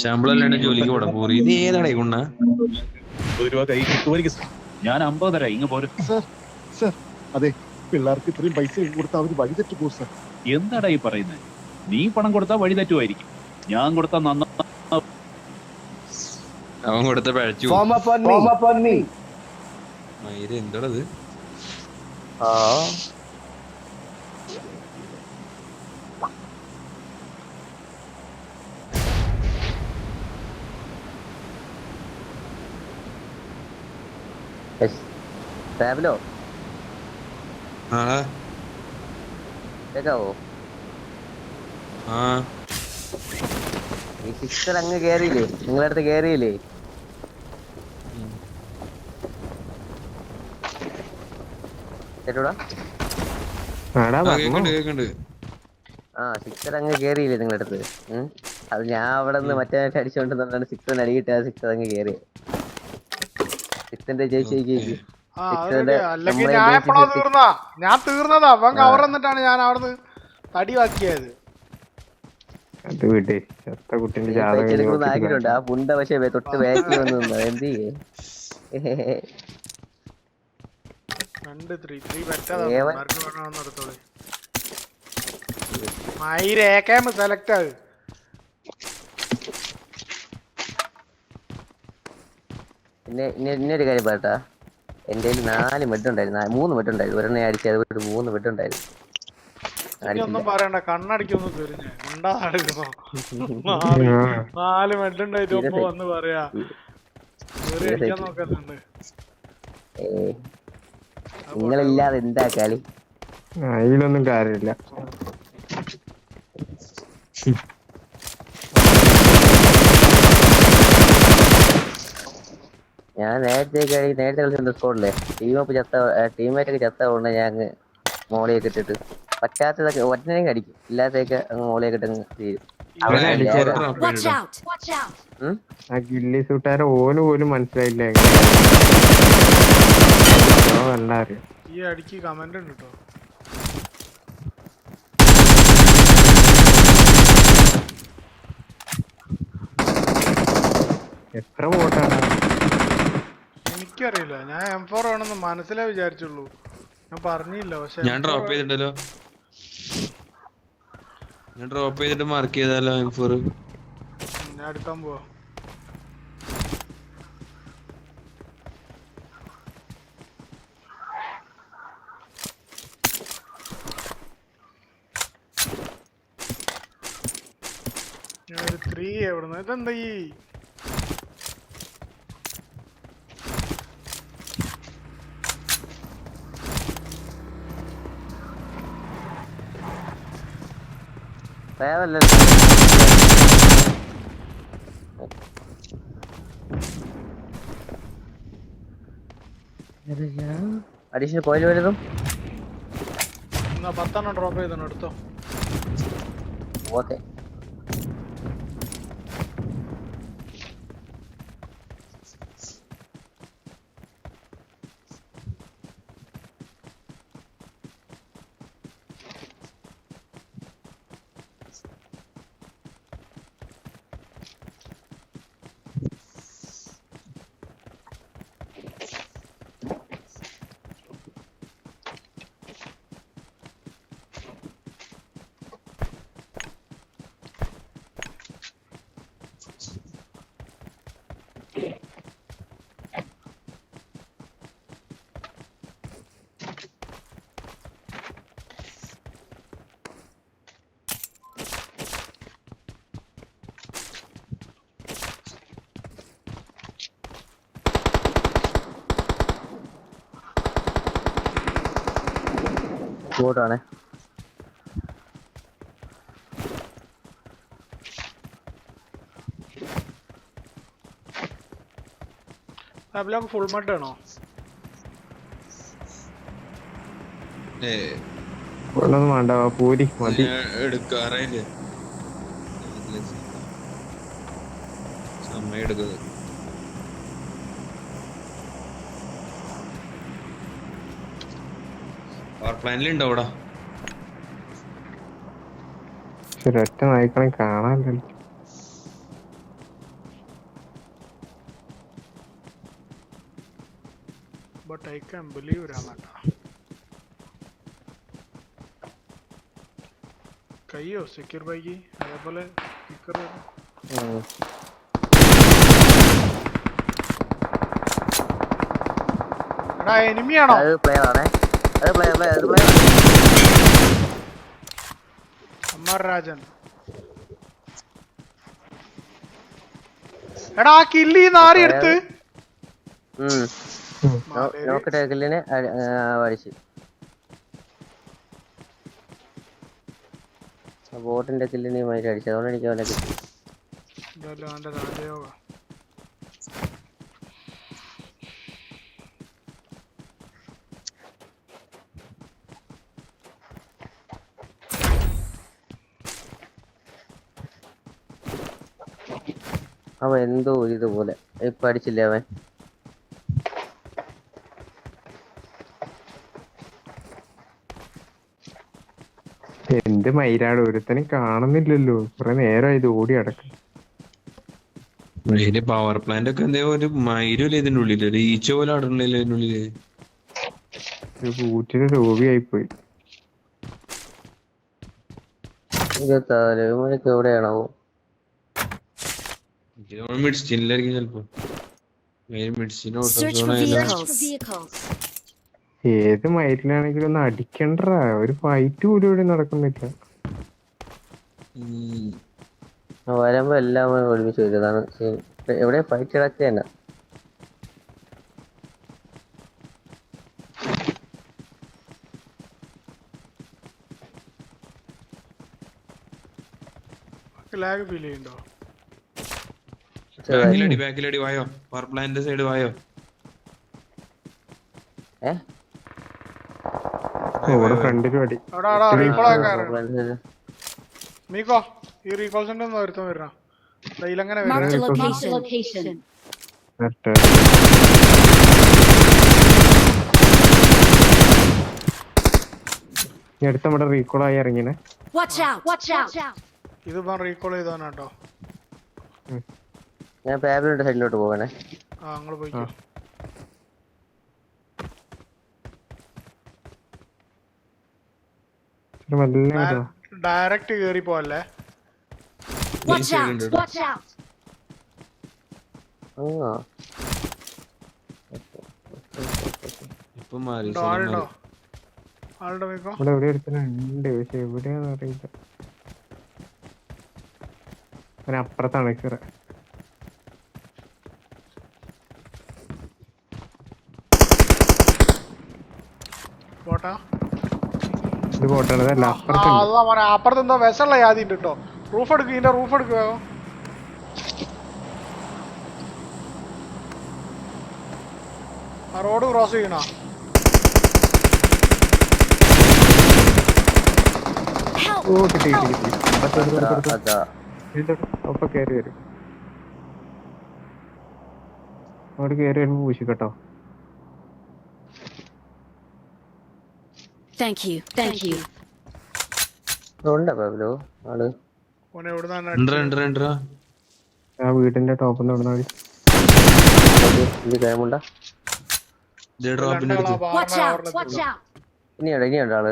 ശമ്പളല്ലാണ്ട് ജോലിക്ക് പോടാ പൂറി. ഇത് കിട്ടുമായിരിക്കും സാർ ഞാൻ അമ്പത് തരാം ഇങ്ങ് പോരും. സർ സർ അതെ പിള്ളേർക്ക് ഇത്രയും പൈസ കൊടുത്താൽ അവർ വഴി പോ സർ. എന്താടാ ഈ പറയുന്നത് നീ പണം കൊടുത്താൽ വഴി തെറ്റുമായിരിക്കും. ഞാൻ കൊടുത്താൽ നന്ന അവൻ കൊടുത്ത പഴച്ചു എന്താടത് ആ. ഫാബിലോ കേക്കാവോ? ഈ സിക്സർ അങ്ങ് കേറിയില്ലേ? നിങ്ങളുടെ അടുത്ത് കേറിയില്ലേ? ആ, സിക്സർ അങ്ങ് കേറിയില്ലേ നിങ്ങളുടെ അടുത്ത്? അത് ഞാൻ അവിടെ നിന്ന് മറ്റേ അടിച്ചോണ്ട് നിന്നാണ് അടി കിട്ടാ ആ സിക്സർ അങ്ങ് കേറി സിക്സിന്റെ ജയിച്ച് ജയിച്ച്. അല്ലെങ്കിൽ ഞാൻ എപ്പോഴാ ജയിച്ച് തീർന്നാ ഞാൻ തീർന്നതാ. അവൻ. കവർ എന്നിട്ടാണ് ഞാൻ അവിടുന്ന് തടി വാക്കിയത് അത് വിട്. ചത്ത കുട്ടിന്റെ ജാതകം ആ പുണ്ട പക്ഷെ വേ- തൊട്ട് ബാക്കിൽ വന്ന് നിന്നു എന്ത് ചെയ്യേ? രണ്ട് ത്രീ ത്രീ പറ്റാതെ. ഏവൻ. എടുത്തോളെ മയിരേക്കാൻ സെലക്ട് ആകും പിന്നെ ഇനി ഇന്നൊരു കാര്യം പറയട്ടാ. എന്റെ കയ്യിൽ നാല് മെഡ് ഉണ്ടായിരുന്നു. നാ- മൂന്ന് മെഡ് ഉണ്ടായിരുന്നു. ഒരെണ്ണം അടിച്ച് അതുപോലെ മൂന്ന് മെഡ് ഉണ്ടായിരുന്നു. ഒന്നും പറയണ്ട. കണ്ണടിക്കൊന്നും നാല് നാല് മെഡുണ്ടായിട്ട് ഒപ്പം Seriously. വന്ന് പറയാ. നിങ്ങളില്ലാതെ എന്താ കളി അതിലൊന്നും കാര്യമില്ല. ഞാൻ നേരത്തെ കളി നേരത്തെ കളിച്ചിട്ടുണ്ട് സ്കോഡിലെ ടീമൊക്കെ ചത്ത ടീമേറ്റൊക്കെ ചത്ത കൊണ്ട് ഞാൻ അങ്ങ് മോളിയൊക്കെ ഇട്ടിട്ട് പറ്റാത്തതൊക്കെ ഒറ്റനെയും അടിക്കും ഇല്ലാത്തൊക്കെ അങ്ങ് മോളിയൊക്കെ ഇട്ടങ്ങ് തീരും? ആ ഗില്ലി സൂട്ടാരെ ഓന് പോലും മനസ്സിലായില്ല. ഈ അടിക്ക് കമന്റ് ഉണ്ട് കേട്ടോ എത്ര വോട്ടാണ്? എനിക്കറിയില്ല. ഞാൻ എം ഫോർ ആണെന്ന് മനസ്സിലേ വിചാരിച്ചുള്ളൂ. ഞാൻ പറഞ്ഞില്ല പക്ഷെ ഞാൻ ഡ്രോപ്പ് ചെയ്തിട്ടല്ലോ. ഞാൻ ഡ്രോപ്പ് ചെയ്തിട്ട് മാർക്ക് ചെയ്താലോ എം ഫോർ ഞാൻ എടുക്കാൻ പോവാ. ഞാൻ ഒരു ത്രീ എവിടുന്ന്? ഇതെന്താ ഈ വേറല്ല അഡീഷണൽ കോയിൽ വലുതും. പത്തെണ്ണം ഡ്രോപ്പ് ചെയ്തോ എടുത്തോ. ഓക്കെ ബോട്ടാണ് ലാബിലൊക്കെ ഫുൾ മഡ് ആണോ? ഒന്നും വേണ്ട പൂരി മതി. ഞാൻ എടുക്കാറായില്ലേ സമയം എടുക്കുന്നത് ഉണ്ടോ അവിടെ? ഒറ്റ നായ്ക്കളെ കാണാൻ But കയ്യോ? സെക്യൂർ ബൈക്ക് അതേപോലെ എനിമിയാണോ പ്ലെയർ ആണേ. അത് പ്ലെയർ പ്ലെയർ അത് പ്ലെയർ അമ്മാർ രാജൻ എടാ ആ കില്ലി നാറി എടുത്ത് നോക്കട്ടെ കില്ലിനെ അടിച്ച് ബോട്ടിന്റെ കില്ലിനെ മാറ്റി അടിച്ചു. അതുകൊണ്ട് എനിക്ക് അവനെ കിട്ടി. അവൻ എന്തോ ഒരു ഇതുപോലെ. ഇപ്പൊ അടിച്ചില്ലേ അവൻ? എന്ത് മൈരാട് ഒരുത്തനെ കാണുന്നില്ലല്ലോ. കുറെ നേരം ഇത് ഓടി അടക്കം. ഇതിന്റെ പവർ പ്ലാന്റ് ഒക്കെ എന്തേ ഒരു മയിലും ഇതിന്റെ ഉള്ളിൽ? ഒരു ഈച്ച പോലെ ആടണില്ല ഇതിന്റെ ഉള്ളിൽ? ഒരു കൂറ്റിന് ഇരുപത്തി ആറ് മണിക്ക് എവിടെയാണോ മെഡിസിനിലായിരിക്കും ചെലപ്പോ. ഏത് മൈറ്റിലാണെങ്കിലും ഒന്ന് അടിക്കണ്ട ഒരു ഫൈറ്റ് പോലും ഇവിടെ നടക്കുന്നില്ല. വരുമ്പോ എല്ലാം ഒരുമിച്ച് വരും. അതാണ് scene. ഇപ്പൊ എവിടെ ഫൈറ്റ് കിടക്കുക തന്നെ? ലാഗ് ഫീൽ ചെയ്യുന്നുണ്ടോ ബാക്കിലടി ബാക്കിലടി വായോ? പവർ പ്ലാന്റ് സൈഡ് വായോ? ഏ? ഇവിടെ ഫ്രണ്ടിലും അടി മീക്കോ ഈ റീകോൾ സെന്റർ ഒന്ന് ഒരുത്തം വരണ? ഇതിലങ്ങനെ Marked a വരണം location. location. ഈ അടുത്ത് നമ്മുടെ റീകോൾ ആയി ഇറങ്ങിനെ. ഇത്. റീകോൾ ചെയ്തവനാട്ടോ. ഞാൻ പാബിലിന്റെ സൈഡിലോട്ട് പോകണേ. ആ അങ്ങോട്ട് പോയിക്കോ. ഡയറക്റ്റ് കേറി പോവല്ലേ? ഇവിടെ എവിടെ പക്ഷെ അറിയില്ല. അപ്പുറത്താണ് കിറ ഇത് അതല്ല അതാ പറയാ അപ്പുറത്ത് എന്തോ വിഷമുള്ള യാതി ഉണ്ട് കേട്ടോ റൂഫ് എടുക്ക് ഇതിന്റെ റൂഫ് എടുക്കുവോ ആ റോഡ് ക്രോസ് ചെയ്യണോ? ഓ കിട്ടി കിട്ടി കിട്ടി. ഒപ്പം കയറി വരും. അവിടെ കയറി വരുമ്പോ പൂശി Thank you. Thank you. ഉണ്ടോ പാബിലോ ആൾ? ഓനെ എവിടുന്നാണ് രണ്ടര രണ്ടര രണ്ടര ആ വീടിന്റെ ടോപ്പിൽ നിന്ന് നടന്നാൽ ഓക്കേ, ഇത് കഴിയുമുണ്ട ഇതേ ഡ്രോപ്പിന്റെ അടുത്ത്. ഇനിയുണ്ടോ ഇനിയുണ്ടോ ആൾ?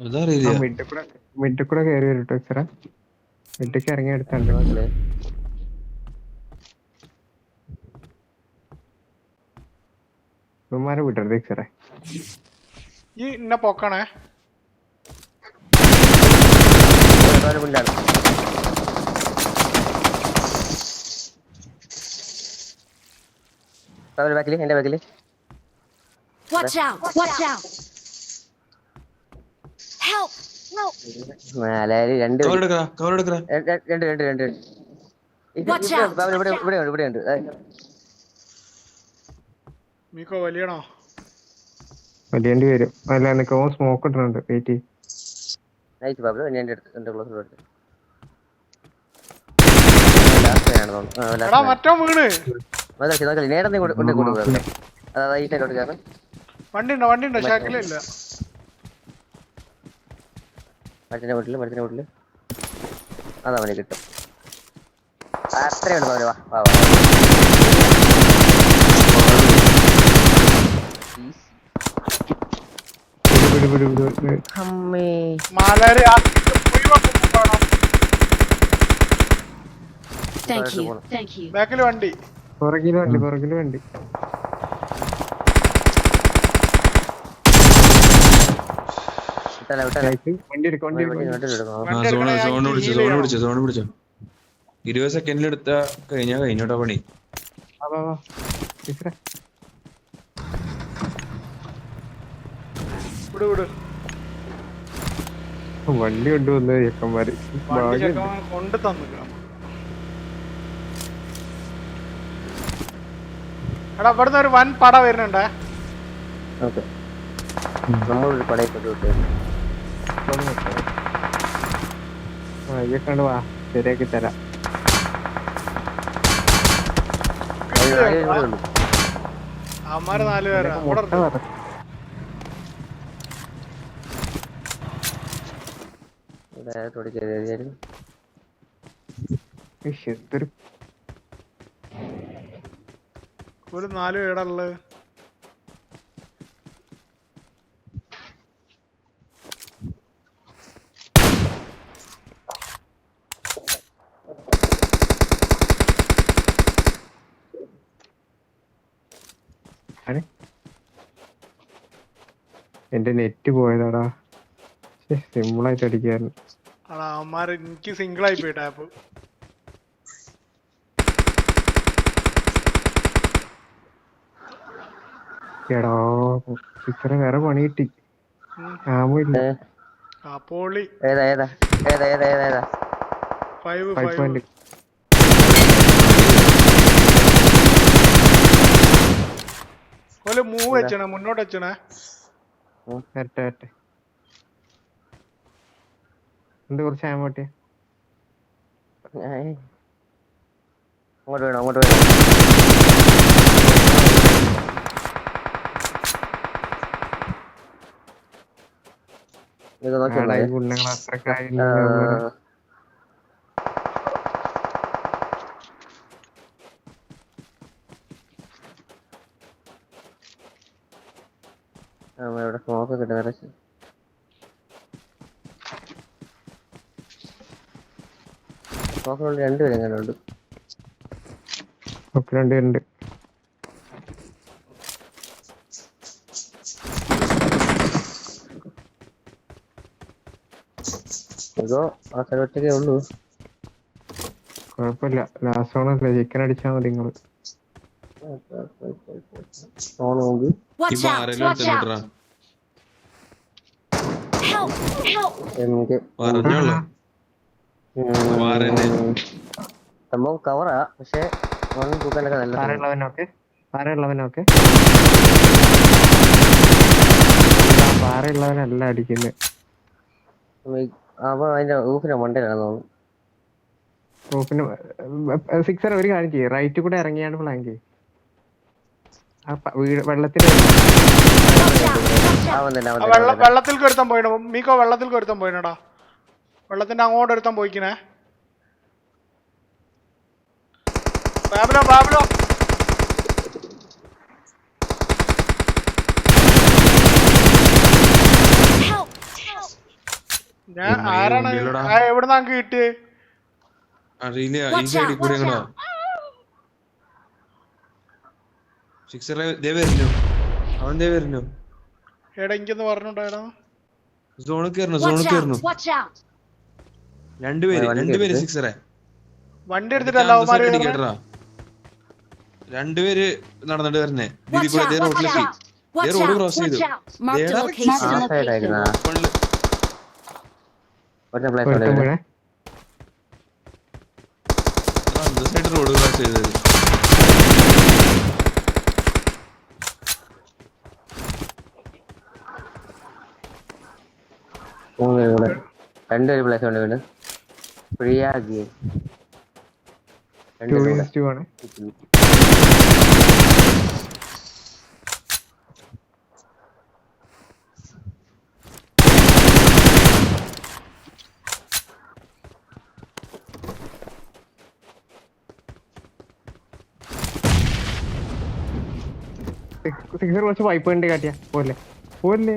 അതറിയില്ല. മിഡിൽ കൂടെ മിഡിൽ കൂടെ കയറി വരും കേട്ടോ ഇത്ര മിഡിക്ക് ഇറങ്ങി എടുത്തുണ്ട് മനസ്സിലായി ഇവന്മാരെ ഇക്സറേ ഈ ഇന്നെ പൊക്കണേ ബാക്കിൽ എന്റെ ബാക്കിൽ Watch out. Watch out. Help. Help. രണ്ട് രണ്ട് രണ്ട് രണ്ട് ഉണ്ട് ഇവിടെ ഉണ്ട് മീക്കോ വലിയണോ വലിയേണ്ടി വരും. അല്ല എനിക്ക് ഓ സ്മോക്ക് ഇടുന്നുണ്ട് വെയിറ്റ് നൈസ് പാബിൽ ഞാൻ എന്റെ അടുത്ത് എന്റെ ക്ലോസ് എടുത്ത് ലാസ്റ്റ് ആണ് എടാ ലാസ്റ്റ് മറ്റോ വീണ് നോക്കി നോക്കി നേരെ കൊണ്ട് കൊണ്ട് കൊടുക്കുക അതാ ഈ സൈഡിലോട്ട് കയറണം വണ്ടി ഉണ്ടോ വണ്ടി ഉണ്ടോ ഷാക്കിലില്ല അതാ അവന് കിട്ടും. അത്രയുണ്ട് വാ വാ വാ വിട് വിട് വിട് വിട് വിട്. അമ്മേ. മാലാരി ആ. ബാക്കിൽ വണ്ടി. വണ്ടി വണ്ടി. ഇരുപത് സെക്കൻഡിൽ എടുത്ത കഴിഞ്ഞാ കഴിഞ്ഞോട്ടാ പണി വാ വാ വാ ടീച്ചറെ വിട് വിട്. വണ്ടി കൊണ്ടുവന്ന ചെക്കന്മാര്. കൊണ്ട് തന്നിക്കണം എടാ ഇവിടുന്ന് ഒരു വൻ പട വരുന്നുണ്ടേ. നമ്മളൊരു ആ ഇതൊക്കെ വാ ശരിയാക്കി തരാം. അമ്മാര് നാല് മുട്ട പറ ഇഷ്, എന്തൊരു ഒരു നാല് പേടാ ഉള്ളത് എന്റെ നെറ്റ് പോയതാടാ. സിമ്പിളായിട്ട് അടിക്കായിരുന്നു. എനിക്ക് സിംഗിൾ ആയി പോയി ടാപ്പ് എടാ ഇത്ര വേറെ പണി കിട്ടി ആമോ ഇല്ല. ആ പോളി. ഏതാ ഏതാ? ഏതാ ഏതാ ഏതാ ഏതാ? ഫൈവ് ഫൈവ് ഫൈവ് ഓൽ മൂവ് വെച്ചണേ മുന്നോട്ട് വെച്ചണേ. വരട്ടെ വരട്ടെ. എന്ത് കുറച്ച് ആമോട്ടെ ഏയ്. അങ്ങോട്ട് വേണം? അങ്ങോട്ട് വേണം? ഇത് സ്മോക്ക് കിട്ടുന്ന സ്മോക്കിനുള്ളിൽ രണ്ടുപേരും എങ്ങനെ ഉണ്ട് ഒക്കെ രണ്ടുപേരുണ്ട് ഇതോ ആ ഒറ്റയ്ക്കേ ഉള്ളൂ കുഴപ്പമില്ല ലാസ്റ്റ് ഓണല്ലേ ചിക്കൻ അടിച്ചാ മതി നിങ്ങൾ out! പാറയിലും Watch out! എടുത്തിട്ടാ Help! Help! എനിക്ക് പറഞ്ഞോളൂ. സംഭവം കവറാ പക്ഷെ. പാറയുള്ളവനൊക്കെ പാറയുള്ളവനല്ല അടിക്കുന്നത് അതിന്റെ മണ്ടയിലാണ് തോന്നുന്നു സിക്സർ ഒരു കാര്യം ചെയ്യും റൈറ്റ് കൂടെ ഇറങ്ങിയാണ് പ്ലാങ്ക് വെള്ളത്തിൽ. വെള്ളത്തിൽ പോയിണ മീക്കോ വെള്ളത്തിൽ ഒരുത്തൻ പോയിനടാ വെള്ളത്തിന്റെ അങ്ങോട്ട് ഒരുത്തം പോയിക്കണേ. ബാബലോ ബാബലോ! ഞാൻ ആരാണ്? എവിടുന്നാ അങ്ങ് കിട്ടിയേ അറിയില്ല ഈ സൈഡിൽ കൂടെ ദേ വരുന്നു. അവൻ ദേ വരുന്നു. എടാ എനിക്കൊന്ന് പറഞ്ഞോണ്ടാടാ സോണിൽ കയറുന്നു സോണിൽ കയറുന്നു! രണ്ടുപേര് വണ്ടി രണ്ടുപേര്. സിക്സറെ വണ്ടി എടുത്തിട്ടല്ല. കേട്ടറാ രണ്ടുപേര് നടന്നിട്ട് വരുന്നേ. കൂടെ റോഡ് ക്രോസ് ചെയ്തു. സൈഡ് റോഡ് ക്രോസ് ചെയ്തത്. രണ്ടുപേര് പ്ലേസ് ഉണ്ട് വീണ് പ്രിയാഗി ടു രണ്ടുപേരും കൂടെ. വീൻസ് ടു ആണ് സിക്സർ കുറച്ച് വൈപ്പ് കണ്ടി കാട്ടിയാ. പോലെ പോലെ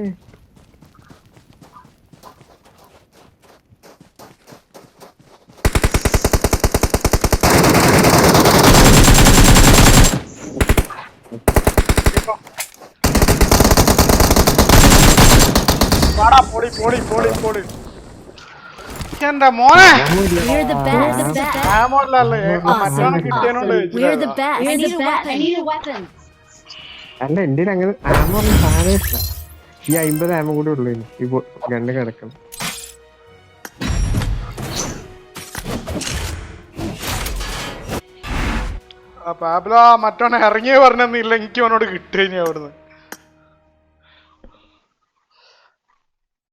I മോനെ a weapon. അല്ല എന്റെ അങ്ങനെ? ആമ ഈ അമ്പത് ആമ കൂടെ ഉള്ളു ഇപ്പൊ രണ്ട് കിടക്കണം. പാബ്ലോ മറ്റവനെ ഇറങ്ങിയ പറഞ്ഞില്ല എനിക്ക് അവനോട് കിട്ടിയ അവിടുന്ന്.